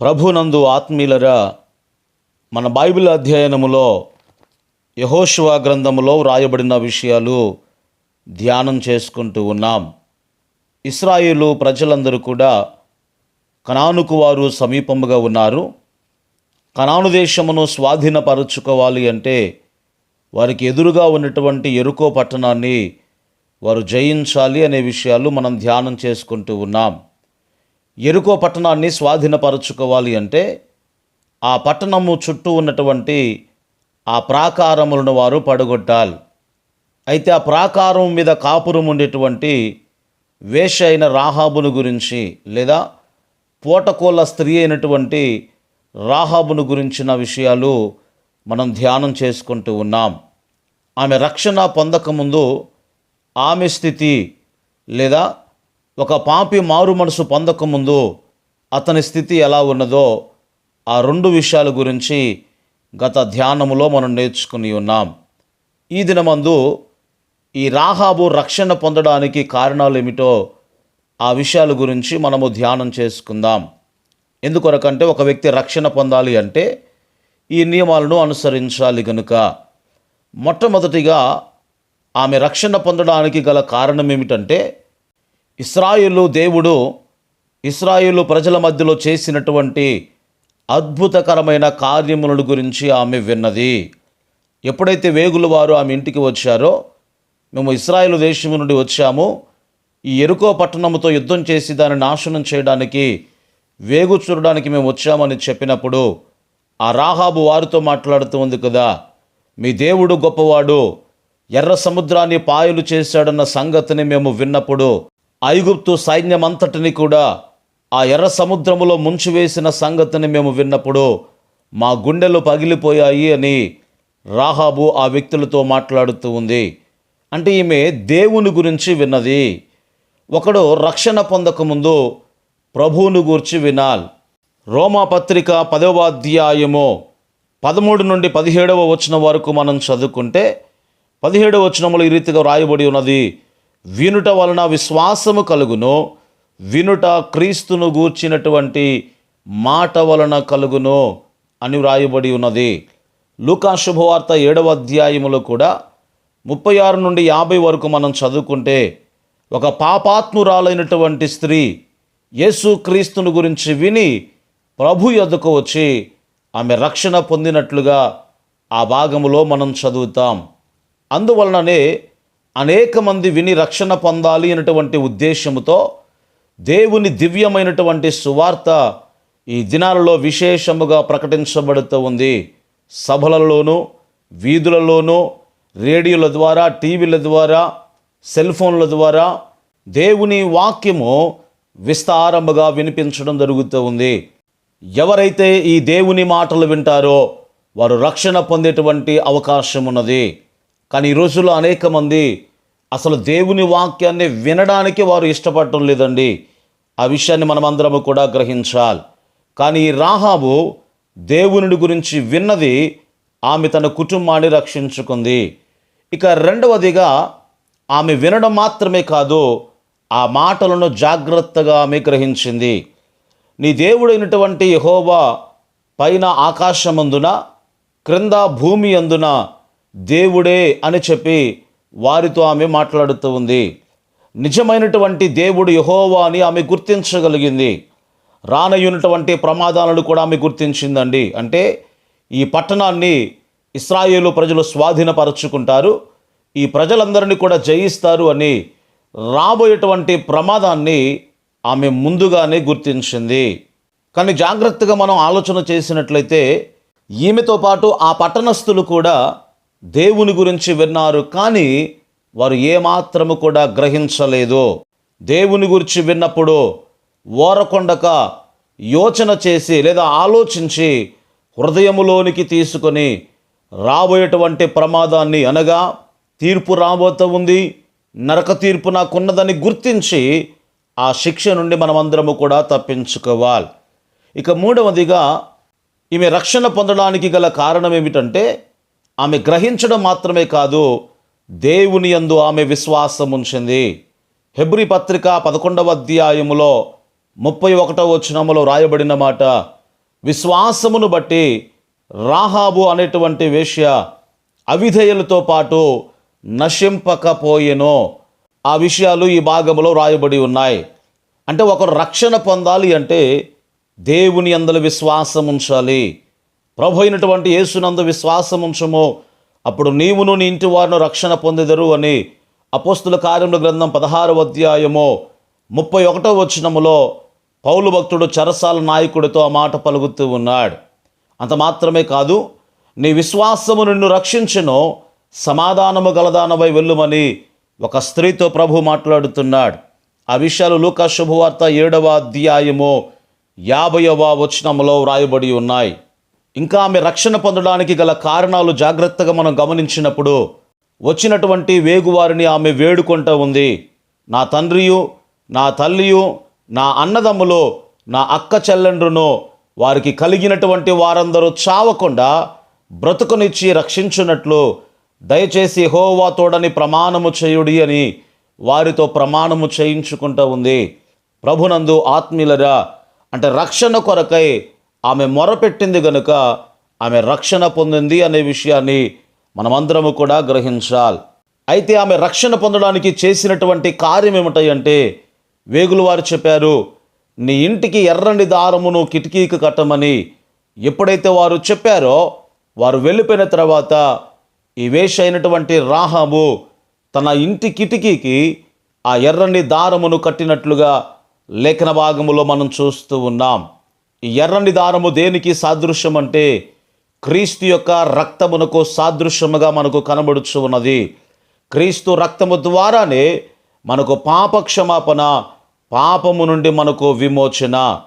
ప్రభునందు ఆత్మీయులరా మన బైబిల్ అధ్యయనములో యహోశివా గ్రంథములో వ్రాయబడిన విషయాలు ధ్యానం చేసుకుంటూ ఉన్నాం. ఇస్రాయిలు ప్రజలందరూ కూడా కనానుకు వారు సమీపముగా ఉన్నారు. కనాను దేశమును స్వాధీనపరుచుకోవాలి అంటే వారికి ఎదురుగా ఉన్నటువంటి ఎరుకో పట్టణాన్ని వారు జయించాలి అనే విషయాలు మనం ధ్యానం చేసుకుంటూ ఉన్నాం. ఎరుకో పట్టణాన్ని స్వాధీనపరచుకోవాలి అంటే ఆ పట్టణము చుట్టూ ఉన్నటువంటి ఆ ప్రాకారములను వారు పడగొట్టాలి. అయితే ఆ ప్రాకారం మీద కాపురం ఉండేటువంటి వేష అయిన రాహాబును గురించి లేదా పూటకోళ్ళ స్త్రీ అయినటువంటి రాహాబును గురించిన విషయాలు మనం ధ్యానం చేసుకుంటూ ఉన్నాం. ఆమె రక్షణ పొందకముందు ఆమె స్థితి లేదా ఒక పాపి మారు మనసు పొందకముందు అతని స్థితి ఎలా ఉన్నదో ఆ రెండు విషయాల గురించి గత ధ్యానములో మనం నేర్చుకుని ఉన్నాం. ఈ దినమందు ఈ రాహాబు రక్షణ పొందడానికి కారణాలు ఏమిటో ఆ విషయాల గురించి మనము ధ్యానం చేసుకుందాం. ఎందుకొరకంటే ఒక వ్యక్తి రక్షణ పొందాలి అంటే ఈ నియమాలను అనుసరించాలి గనుక. మొట్టమొదటిగా ఆమె రక్షణ పొందడానికి గల కారణం ఏమిటంటే ఇస్రాయిలు దేవుడు ఇస్రాయిలు ప్రజల మధ్యలో చేసినటువంటి అద్భుతకరమైన కార్యములను గురించి ఆమె విన్నది. ఎప్పుడైతే వేగుల వారు ఆమె ఇంటికి వచ్చారో మేము ఇస్రాయేలు దేశము నుండి వచ్చాము. ఈ ఎరుకో పట్టణముతో యుద్ధం చేసి దాన్ని నాశనం చేయడానికి వేగు చూడడానికి మేము వచ్చామని చెప్పినప్పుడు ఆ రాహాబు వారితో మాట్లాడుతూ ఉంది కదా మీ దేవుడు గొప్పవాడు ఎర్ర సముద్రాన్ని పాయలు చేశాడన్న సంగతిని మేము విన్నప్పుడు ఐగుప్తు సైన్యమంతటిని కూడా ఆ ఎర్ర సముద్రములో ముంచివేసిన సంగతిని మేము విన్నప్పుడు మా గుండెలు పగిలిపోయాయి అని రాహాబు ఆ వ్యక్తులతో మాట్లాడుతూ ఉంది. అంటే ఈమె దేవుని గురించి విన్నది. ఒకడు రక్షణ పొందకముందు ప్రభువును గూర్చి వినాల్. రోమా పత్రిక పదమూడు నుండి పదిహేడవ వచనం వరకు మనం చదువుకుంటే పదిహేడవ వచనములు ఈ రీతిగా రాయబడి ఉన్నది. వినుట వలన విశ్వాసము కలుగును. వినుట క్రీస్తును గూర్చినటువంటి మాట వలన కలుగును అని వ్రాయబడి ఉన్నది. లూకా శుభవార్త ఏడవ అధ్యాయములో కూడా ముప్పై ఆరు నుండి యాభై వరకు మనం చదువుకుంటే ఒక పాపాత్మురాలైనటువంటి స్త్రీ యేసు క్రీస్తును గురించి విని ప్రభు ఎదుకు వచ్చి ఆమె రక్షణ పొందినట్లుగా ఆ భాగములో మనం చదువుతాం. అందువలననే అనేక మంది విని రక్షణ పొందాలి అనేటువంటి ఉద్దేశముతో దేవుని దివ్యమైనటువంటి సువార్త ఈ దినాలలో విశేషముగా ప్రకటించబడుతూ ఉంది. సభలలోనూ వీధులలోనూ రేడియోల ద్వారా టీవీల ద్వారా సెల్ ఫోన్ల ద్వారా దేవుని వాక్యము విస్తారముగా వినిపించడం జరుగుతూ ఉంది. ఎవరైతే ఈ దేవుని మాటలు వింటారో వారు రక్షణ పొందేటువంటి అవకాశం ఉన్నది కానీ ఈ రోజుల్లో అనేక మంది అసలు దేవుని వాక్యాన్ని వినడానికి వారు ఇష్టపడటం లేదండి. ఆ విషయాన్ని మనమందరము కూడా గ్రహించాలి. కానీ ఈ రాహాబు దేవుని గురించి విన్నది ఆమె తన కుటుంబాన్ని రక్షించుకుంది. ఇక రెండవదిగా ఆమె వినడం మాత్రమే కాదు ఆ మాటలను జాగ్రత్తగా ఆమె గ్రహించింది. నీ దేవుడైనటువంటి యహోవా పైన ఆకాశమందున క్రింద భూమి అందున దేవుడే అని చెప్పి వారితో ఆమె మాట్లాడుతూ ఉంది. నిజమైనటువంటి దేవుడు యహోవా అని ఆమె గుర్తించగలిగింది. రానయ్యున్నటువంటి ప్రమాదాలను కూడా ఆమె గుర్తించిందండి. అంటే ఈ పట్టణాన్ని ఇస్రాయేలు ప్రజలు స్వాధీనపరచుకుంటారు. ఈ ప్రజలందరినీ కూడా జయిస్తారు అని రాబోయేటువంటి ప్రమాదాన్ని ఆమె ముందుగానే గుర్తించింది. కానీ జాగ్రత్తగా మనం ఆలోచన చేసినట్లయితే ఈమెతో పాటు ఆ పట్టణస్థులు కూడా దేవుని గురించి విన్నారు కానీ వారు ఏమాత్రము కూడా గ్రహించలేదు. దేవుని గురించి విన్నప్పుడు ఓరకొండక యోచన చేసి లేదా ఆలోచించి హృదయములోనికి తీసుకొని రాబోయేటువంటి ప్రమాదాన్ని అనగా తీర్పు రాబోతూ ఉంది నరక తీర్పు నాకున్నదని గుర్తించి ఆ శిక్ష నుండి మనమందరము కూడా తప్పించుకోవాలి. ఇక మూడవదిగా ఈమె రక్షణ పొందడానికి గల కారణం ఏమిటంటే ఆమె గ్రహించడం మాత్రమే కాదు దేవుని యందు ఆమె విశ్వాసం ఉంచింది. హెబ్రి పత్రిక పదకొండవ అధ్యాయములో ముప్పై ఒకటవ వచనములో రాయబడిన మాట విశ్వాసమును బట్టి రాహాబు అనేటువంటి వేష్య అవిధేయులతో పాటు నశింపకపోయేనో. ఆ విషయాలు ఈ భాగంలో రాయబడి ఉన్నాయి. అంటే ఒకరు రక్షణ పొందాలి అంటే దేవుని అందల విశ్వాసం ఉంచాలి. ప్రభు అయినటువంటి యేసునందు విశ్వాసం ఉంచము. అప్పుడు నీవును నీ ఇంటి వారిను రక్షణ పొందెదరు అని అపోస్తుల కార్యముల గ్రంథం పదహారవ అధ్యాయము ముప్పై ఒకటో వచనములో పౌలు భక్తుడు చరసాల నాయకుడితో ఆ మాట పలుకుతూ ఉన్నాడు. అంత మాత్రమే కాదు నీ విశ్వాసము నిన్ను రక్షించను సమాధానము గలదానవై వెళ్ళుమని ఒక స్త్రీతో ప్రభు మాట్లాడుతున్నాడు. ఆ విషయాలు లూకా శుభవార్త ఏడవ అధ్యాయము యాభైవ వచనములో వ్రాయబడి ఉన్నాయి. ఇంకా ఆమె రక్షణ పొందడానికి గల కారణాలు జాగ్రత్తగా మనం గమనించినప్పుడు వచ్చినటువంటి వేగువారిని ఆమె వేడుకుంటూ ఉంది. నా తండ్రియు నా తల్లియు నా అన్నదమ్ములు నా అక్క చెల్లెండ్రును వారికి కలిగినటువంటి వారందరూ చావకుండా బ్రతుకునిచ్చి రక్షించున్నట్లు దయచేసి హోవా తోడని ప్రమాణము చేయుడి అని వారితో ప్రమాణము చేయించుకుంటూ ఉంది. ప్రభునందు ఆత్మీయులరా అంటే రక్షణ కొరకై ఆమె మొరపెట్టింది గనుక ఆమె రక్షణ పొందింది అనే విషయాన్ని మనమందరము కూడా గ్రహించాలి. అయితే ఆమె రక్షణ పొందడానికి చేసినటువంటి కార్యం ఏమిటంటే వేగులు వారు చెప్పారు నీ ఇంటికి ఎర్రని దారమును కిటికీకి కట్టమని. ఎప్పుడైతే వారు చెప్పారో వారు వెళ్ళిపోయిన తర్వాత ఈ వేష అయినటువంటి రాహాము తన ఇంటి కిటికీకి ఆ ఎర్రని దారమును కట్టినట్లుగా లేఖన భాగములో మనం చూస్తూ ఉన్నాం. ఈ ఎర్రని దారము దేనికి సాదృశ్యం అంటే క్రీస్తు యొక్క రక్తమునకు సాదృశ్యముగా మనకు కనబడుచు ఉన్నది. క్రీస్తు రక్తము ద్వారానే మనకు పాప క్షమాపణ పాపము నుండి మనకు విమోచన.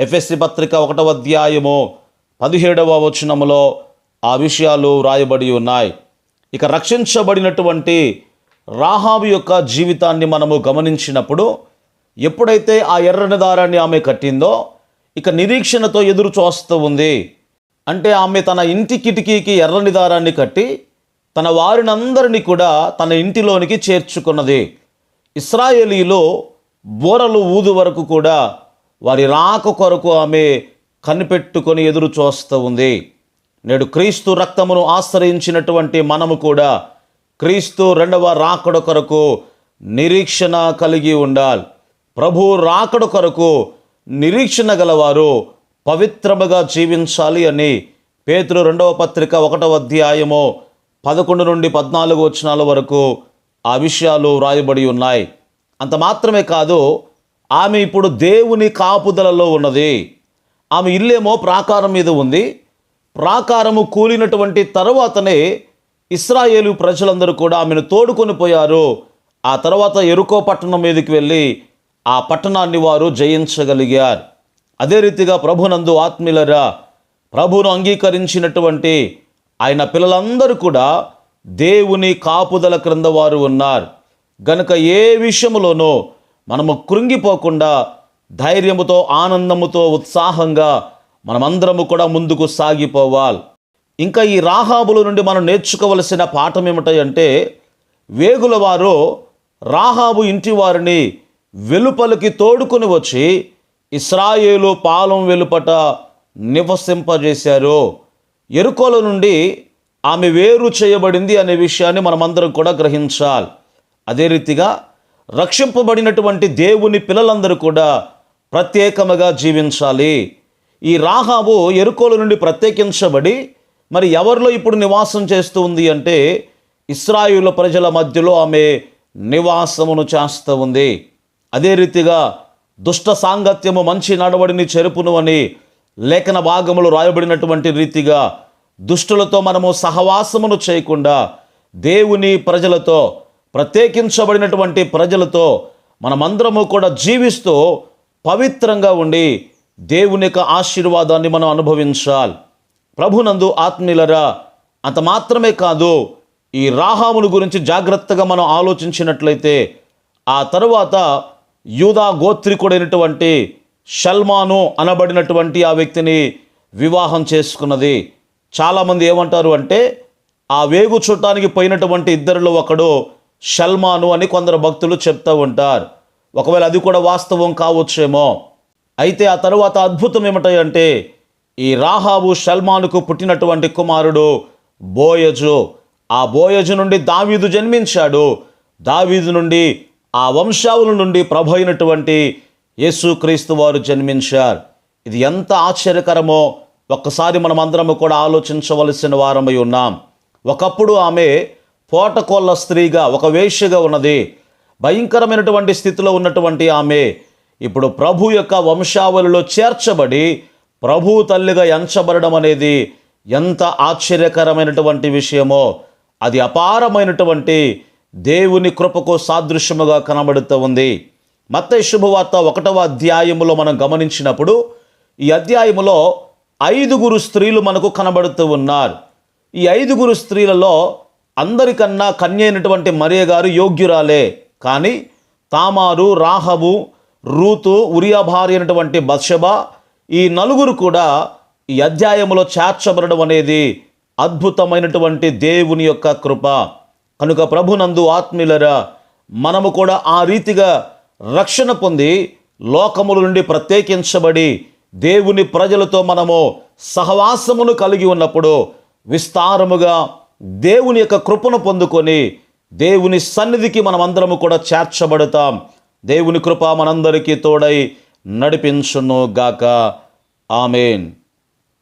ఎఫ్ఎస్సి పత్రిక ఒకటవ అధ్యాయము పదిహేడవ వచనములో ఆ విషయాలు వ్రాయబడి ఉన్నాయి. ఇక రక్షించబడినటువంటి రాహాబు యొక్క జీవితాన్ని మనము గమనించినప్పుడు ఎప్పుడైతే ఆ ఎర్రని దారాన్ని ఆమె కట్టిందో ఇక నిరీక్షణతో ఎదురు చూస్తూ ఉంది. అంటే ఆమె తన ఇంటి కిటికీకి ఎర్రని దారాన్ని కట్టి తన వారినందరినీ కూడా తన ఇంటిలోనికి చేర్చుకున్నది. ఇస్రాయేలీలో బోరలు ఊదు వరకు కూడా వారి రాక కొరకు ఆమె కనిపెట్టుకొని ఎదురు చూస్తూ ఉంది. నేడు క్రీస్తు రక్తమును ఆశ్రయించినటువంటి మనము కూడా క్రీస్తు రెండవ రాకడ కొరకు నిరీక్షణ కలిగి ఉండాలి. ప్రభు రాకడ కొరకు నిరీక్షణ గలవారు పవిత్రముగా జీవించాలి అని పేతురు రెండవ పత్రిక ఒకటవ అధ్యాయము పదకొండు నుండి పద్నాలుగు వచనాల వరకు ఆ విషయాలు వ్రాయబడి ఉన్నాయి. అంత మాత్రమే కాదు ఆమె ఇప్పుడు దేవుని కాపుదలలో ఉన్నది. ఆమె ఇల్లేమో ప్రాకారం మీద ఉంది. ప్రాకారము కూలినటువంటి తర్వాతనే ఇస్రాయేలు ప్రజలందరూ కూడా ఆమెను తోడుకొని పోయారు. ఆ తర్వాత ఎరుకో పట్టణం మీదకి వెళ్ళి ఆ పట్టణాన్ని వారు జయించగలిగారు. అదే రీతిగా ప్రభునందు ఆత్మీయులరా ప్రభును అంగీకరించినటువంటి ఆయన పిల్లలందరూ కూడా దేవుని కాపుదల క్రింద వారు ఉన్నారు. గనుక ఏ విషయంలోనో మనము కృంగిపోకుండా ధైర్యముతో ఆనందముతో ఉత్సాహంగా మనమందరము కూడా ముందుకు సాగిపోవాలి. ఇంకా ఈ రాహాబుల నుండి మనం నేర్చుకోవలసిన పాఠం ఏమిటంటే వేగుల వారు రాహాబు ఇంటి వారిని వెలుపలికి తోడుకొని వచ్చి ఇస్రాయేలు పాలెం వెలుపట నివసింపజేశారు. ఎరుకోల నుండి ఆమె వేరు చేయబడింది అనే విషయాన్ని మనమందరం కూడా గ్రహించాలి. అదే రీతిగా రక్షింపబడినటువంటి దేవుని పిల్లలందరూ కూడా ప్రత్యేకముగా జీవించాలి. ఈ రాహాబు ఎరుకోల నుండి ప్రత్యేకించబడి మరి ఎవరిలో ఇప్పుడు నివాసం చేస్తూ ఉంది అంటే ఇస్రాయిల ప్రజల మధ్యలో ఆమె నివాసమును చేస్తూ ఉంది. అదే రీతిగా దుష్ట సాంగత్యము మంచి నడవడిని చెరుపును అని లేఖన భాగములు రాయబడినటువంటి రీతిగా దుష్టులతో మనము సహవాసమును చేయకుండా దేవుని ప్రజలతో ప్రత్యేకించబడినటువంటి ప్రజలతో మనమందరము కూడా జీవిస్తూ పవిత్రంగా ఉండి దేవుని యొక్క ఆశీర్వాదాన్ని మనం అనుభవించాలి. ప్రభునందు ఆత్మీయులరా అంత మాత్రమే కాదు ఈ రాహాముల గురించి జాగ్రత్తగా మనం ఆలోచించినట్లయితే ఆ తరువాత యూదా గోత్రికుడైనటువంటి షల్మాను అనబడినటువంటి ఆ వ్యక్తిని వివాహం చేసుకున్నది. చాలామంది ఏమంటారు అంటే ఆ వేగు చుట్టానికి పోయినటువంటి ఇద్దరిలో ఒకడు షల్మాను అని కొందరు భక్తులు చెప్తూ ఉంటారు. ఒకవేళ అది కూడా వాస్తవం కావచ్చేమో. అయితే ఆ తరువాత అద్భుతం ఏమిటంటే ఈ రాహాబు షల్మానుకు పుట్టినటువంటి కుమారుడు బోయజు. ఆ బోయజు నుండి దావీదు జన్మించాడు. దావీదు నుండి ఆ వంశావుల నుండి ప్రభు అయినటువంటి యేసుక్రీస్తు వారు జన్మించారు. ఇది ఎంత ఆశ్చర్యకరమో ఒక్కసారి మనం అందరము కూడా ఆలోచించవలసిన వారమై ఉన్నాం. ఒకప్పుడు ఆమె పోటకోళ్ళ స్త్రీగా ఒక వేష్యగా ఉన్నది. భయంకరమైనటువంటి స్థితిలో ఉన్నటువంటి ఆమె ఇప్పుడు ప్రభు యొక్క వంశావళిలో చేర్చబడి ప్రభు తల్లిగా ఎంచబడడం అనేది ఎంత ఆశ్చర్యకరమైనటువంటి విషయమో అది అపారమైనటువంటి దేవుని కృపకు సాదృశ్యముగా కనబడుతూ ఉంది. మత్త శుభవార్త ఒకటవ అధ్యాయములో మనం గమనించినప్పుడు ఈ అధ్యాయములో ఐదుగురు స్త్రీలు మనకు కనబడుతూ ఉన్నారు. ఈ ఐదుగురు స్త్రీలలో అందరికన్నా కన్య అయినటువంటి మరియ గారు యోగ్యురాలే. కానీ తామారు రాహబు రూతు ఉరియా భార్య అయినటువంటి బత్షబ ఈ నలుగురు కూడా ఈ అధ్యాయములో చేర్చబడడం అనేది అద్భుతమైనటువంటి దేవుని యొక్క కృప. కనుక ప్రభునందు ఆత్మీయులరా మనము కూడా ఆ రీతిగా రక్షణ పొంది లోకముల నుండి ప్రత్యేకించబడి దేవుని ప్రజలతో మనము సహవాసమును కలిగి ఉన్నప్పుడు విస్తారముగా దేవుని యొక్క కృపను పొందుకొని దేవుని సన్నిధికి మనమందరము కూడా చేర్చబడతాం. దేవుని కృప మనందరికీ తోడై నడిపించును గాక ఆమెన్.